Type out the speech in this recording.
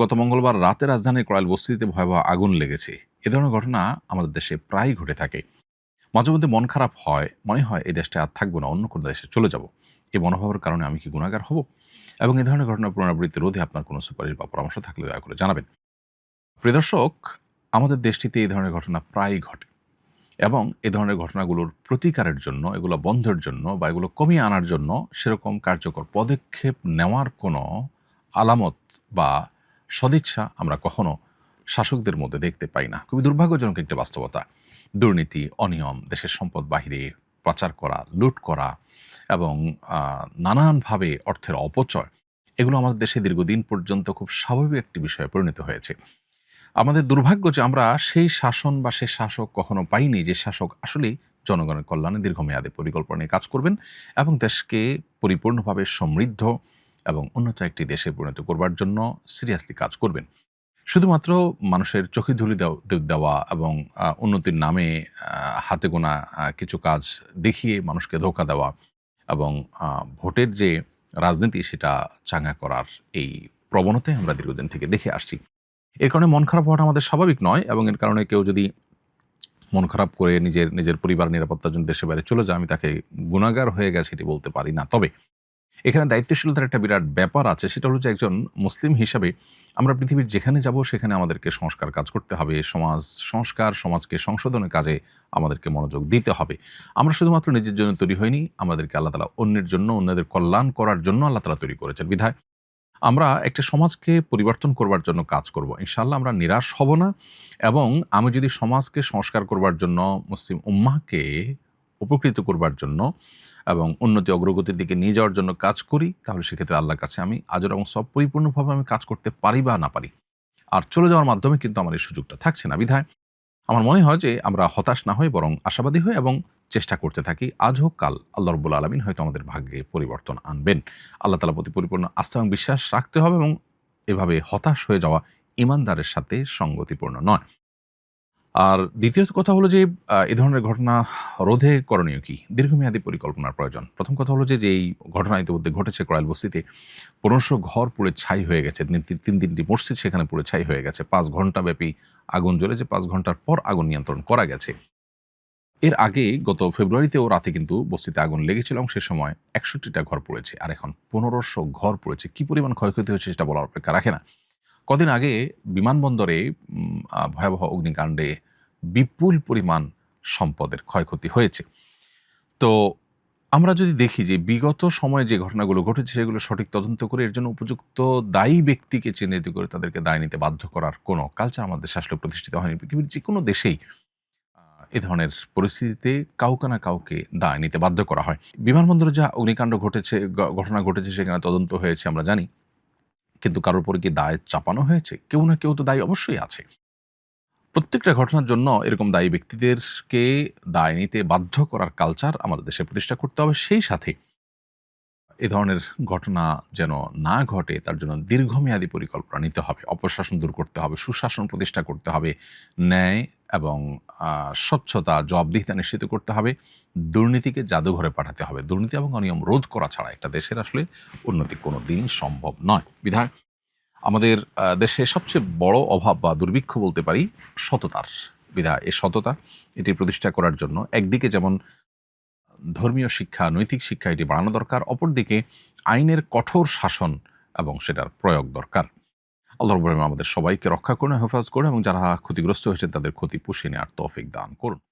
গত মঙ্গলবার রাতে রাজধানীর করাইল বস্তিতে ভয়াবহ আগুন লেগেছে। এ ধরনের ঘটনা আমাদের দেশে প্রায়ই ঘটে থাকে। মাঝে মধ্যে মন খারাপ হয়, মনে হয় এই দেশটা আর থাকব না, অন্য কোনো দেশে চলে যাব। এই মনোভাবের কারণে আমি কি গুণাগার হব? এবং এ ধরনের ঘটনার পুনরাবৃত্তি রোধে আপনার কোনো সুপারিশ বা পরামর্শ থাকলে দয়া করে জানাবেন। প্রিয় দর্শক, আমাদের দেশটিতে এই ধরনের ঘটনা প্রায়ই ঘটে। এবং এ ধরনের ঘটনাগুলোর প্রতিকারের জন্য, এগুলো বন্ধের জন্য বা এগুলো কমিয়ে আনার জন্য সেরকম কার্যকর পদক্ষেপ নেওয়ার কোনো আলামত বা সদিচ্ছা আমরা কখনো শাসকদের মধ্যে দেখতে পাই না। খুবই দুর্ভাগ্যজনক একটি বাস্তবতা। দুর্নীতি, অনিয়ম, দেশের সম্পদ বাহিরে পাচার করা, লুট করা এবং নানানভাবে অর্থের অপচয়, এগুলো আমাদের দেশে দীর্ঘদিন পর্যন্ত খুব স্বাভাবিক একটি বিষয়ে পরিণত হয়েছে। আমাদের দুর্ভাগ্য যে আমরা সেই শাসন বা সেই শাসক কখনো পাইনি যে শাসক আসলেই জনগণের কল্যাণে দীর্ঘমেয়াদী পরিকল্পনা নিয়ে কাজ করবেন এবং দেশকে পরিপূর্ণভাবে সমৃদ্ধ এবং উন্নত একটি দেশে পরিণত করবার জন্য সিরিয়াসলি কাজ করবেন। শুধুমাত্র মানুষের চোখে ধুলি দেওয়া এবং উন্নতির নামে হাতে গোনা কিছু কাজ দেখিয়ে মানুষকে ধোকা দেওয়া এবং ভোটের যে রাজনীতি সেটা চাঙ্গা করার এই প্রবণতায় আমরা দীর্ঘদিন থেকে দেখে আসছি। এর কারণে মন খারাপ হওয়াটা আমাদের স্বাভাবিক নয় এবং এর কারণে কেউ যদি মন খারাপ করে নিজের নিজের পরিবার নিরাপত্তার জন্য দেশে বাইরে চলে যায়, আমি তাকে গুণাগার হয়ে গেছে এটি বলতে পারি না। তবে এখানে দায়িত্বশীলতার একটা বিরাট ব্যাপার আছে, সেটা হলো যে একজন মুসলিম হিসাবে আমরা পৃথিবীর যেখানে যাব সেখানে আমাদেরকে সংস্কার কাজ করতে হবে, সমাজ সংস্কার, সমাজকে সংশোধনের কাজে আমাদেরকে মনোযোগ দিতে হবে। আমরা শুধুমাত্র নিজের জন্য তৈরি হয়নি আমাদেরকে আল্লাহ তালা অন্যের জন্য, অন্যদের কল্যাণ করার জন্য আল্লাহ তালা তৈরি করেছেন। বিধায় আমরা একটা সমাজকে পরিবর্তন করবার জন্য কাজ করব। ইনশাল্লাহ আমরা নিরাশ হব না এবং আমি যদি সমাজকে সংস্কার করবার জন্য, মুসলিম উম্মাকে উপকৃত করবার জন্য এবং উন্নতি অগ্রগতির দিকে নিয়ে যাওয়ার জন্য কাজ করি, তাহলে সেক্ষেত্রে আল্লাহর কাছে আমি আজর এবং সব পরিপূর্ণভাবে আমি কাজ করতে পারি বা না পারি। আর চলে যাওয়ার মাধ্যমে কিন্তু আমার এই সুযোগটা থাকছে না বিধায়। আমার মনে হয় যে আমরা হতাশ না হই বরং আশাবাদী হই এবং চেষ্টা করতে থাকি, আজ হোক কাল আল্লাহ রব্বুল আলমিন হয়তো আমাদের ভাগ্যে পরিবর্তন আনবেন। আল্লাহ তালা প্রতি পরিপূর্ণ আস্থা এবং বিশ্বাস রাখতে হবে এবং এভাবে হতাশ হয়ে যাওয়া ইমানদারের সাথে সঙ্গতিপূর্ণ নয়। আর দ্বিতীয় কথা হলো যে এ ধরনের ঘটনা রোধে করণীয় কি? দীর্ঘমেয়াদী পরিকল্পনার প্রয়োজন। প্রথম কথা হলো যে যেই ঘটনা ইতিমধ্যে ঘটেছে করাইল বস্তিতে, পনেরোশো ঘর পুড়ে ছাই হয়ে গেছে। তিন তিন- তিন তিনটি মসজিদ সেখানে পুড়ে ছাই হয়ে গেছে। পাঁচ ঘণ্টা ব্যাপী আগুন জ্বলেছে। পাঁচ ঘণ্টার পর আগুন নিয়ন্ত্রণ করা গেছে। এর আগে গত ফেব্রুয়ারিতেও রাতে কিন্তু বস্তিতে আগুন লেগেছিল এবং সে সময় একষট্টিটা ঘর পড়েছে। আর এখন পনেরোশো ঘর পড়েছে। কি পরিমাণ ক্ষয়ক্ষতি হয়েছে সেটা বলার অপেক্ষা রাখে না। কদিন আগে বিমানবন্দরে ভয়াবহ অগ্নিকাণ্ডে বিপুল পরিমাণ সম্পদের ক্ষয়ক্ষতি হয়েছে। তো আমরা যদি দেখি যে বিগত সময়ে যে ঘটনাগুলো ঘটেছে, সেগুলো সঠিক তদন্ত করে এর জন্য উপযুক্ত দায়ী ব্যক্তিকে চিহ্নিত করে তাদেরকে দায় নিতে বাধ্য করার কোনো কালচার আমাদের দেশে আসলে প্রতিষ্ঠিত হয়নি। পৃথিবীর যে কোনো দেশেই এ ধরনের পরিস্থিতিতে কাউকে না কাউকে দায় নিতে বাধ্য করা হয়। বিমানবন্দরে যা অগ্নিকাণ্ড ঘটেছে ঘটনা ঘটেছে, সেখানে তদন্ত হয়েছে, আমরা জানি। কিন্তু কারোর উপরে কি দায় চাপানো হয়েছে? কেউ না কেউ তো দায়ী অবশ্যই আছে। প্রত্যেকটা ঘটনার জন্য এরকম দায়ী ব্যক্তিদেরকে দায় নিতে বাধ্য করার কালচার আমাদের দেশে প্রতিষ্ঠা করতে হবে। সেই সাথে এ ধরনের ঘটনা যেন না ঘটে, তার জন্য দীর্ঘমেয়াদী পরিকল্পনা নিতে হবে। অপশাসন দূর করতে হবে, সুশাসন প্রতিষ্ঠা করতে হবে, ন্যায় এবং স্বচ্ছতা, জবাবদিহিতা নিশ্চিত করতে হবে, দুর্নীতিকে জাদুঘরে পাঠাতে হবে। দুর্নীতি এবং অনিয়ম রোধ করা ছাড়া একটা দেশের আসলে উন্নতি কোনো দিন সম্ভব নয়। বিধায় আমাদের দেশে সবচেয়ে বড় অভাব বা দুর্ভিক্ষ বলতে পারি সততার বিধায়। এ সততা এটি প্রতিষ্ঠা করার জন্য একদিকে যেমন ধর্মীয় শিক্ষা, নৈতিক শিক্ষা এটি বাড়ানো দরকার, অপরদিকে আইনের কঠোর শাসন এবং সেটার প্রয়োগ দরকার। আল্লাহ রব্বুল আমাদের সবাইকে রক্ষা করুন হেফাজ করুন এবং যারা ক্ষতিগ্রস্ত হয়েছেন তাদের ক্ষতি পুষিয়ে নেওয়ার তৌফিক দান করুন।